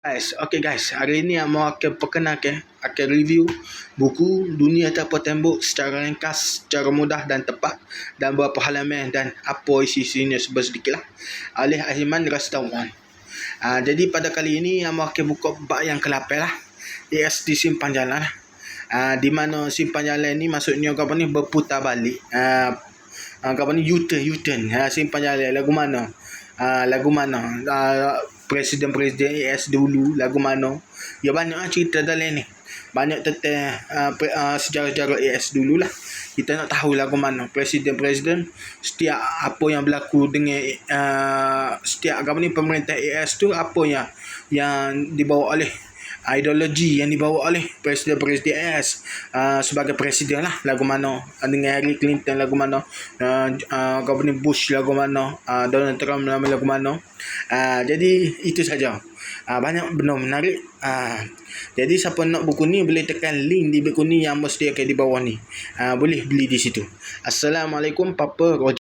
Guys, okay guys, hari ni mau akan perkenalkan, akan review buku Dunia Tanpa Tembok secara ringkas, secara mudah dan tepat dan berapa halaman dan apa isi-isinya sebab sedikit lah. Alih Ahiman Rastawan. Uh, jadi pada kali ini mau akan buka bab yang ke-8 lah. AS di simpan jalan lah. Uh, di mana simpan jalan ni maksudnya apa ni berputar balik. Uh, apa ni U-turn, U-turn. Uh, simpan jalan lagu mana? Uh, lagu mana? Uh, presiden-presiden AS dulu lagu mana. Ya banyak lah cerita dalam ni. Banyak tentang uh, uh, sejarah-sejarah AS dulu lah kita nak tahu lagu mana. Presiden-presiden setiap apa yang berlaku dengan uh, setiap apa ni pemerintah AS tu apa yang yang dibawa oleh ideologi yang dibawa oleh presiden-presiden AS uh, sebagai presiden lah lagu mana. Dengan Harry Clinton lagu mana. Uh, uh, Governor Bush lagu mana. Uh, Donald Trump lagu mana. Uh, jadi itu saja. Uh, banyak benda menarik. Uh, jadi siapa nak buku ni boleh tekan link di buku ni yang mesti akan di bawah ni. Uh, boleh beli di situ. Assalamualaikum Papa Roger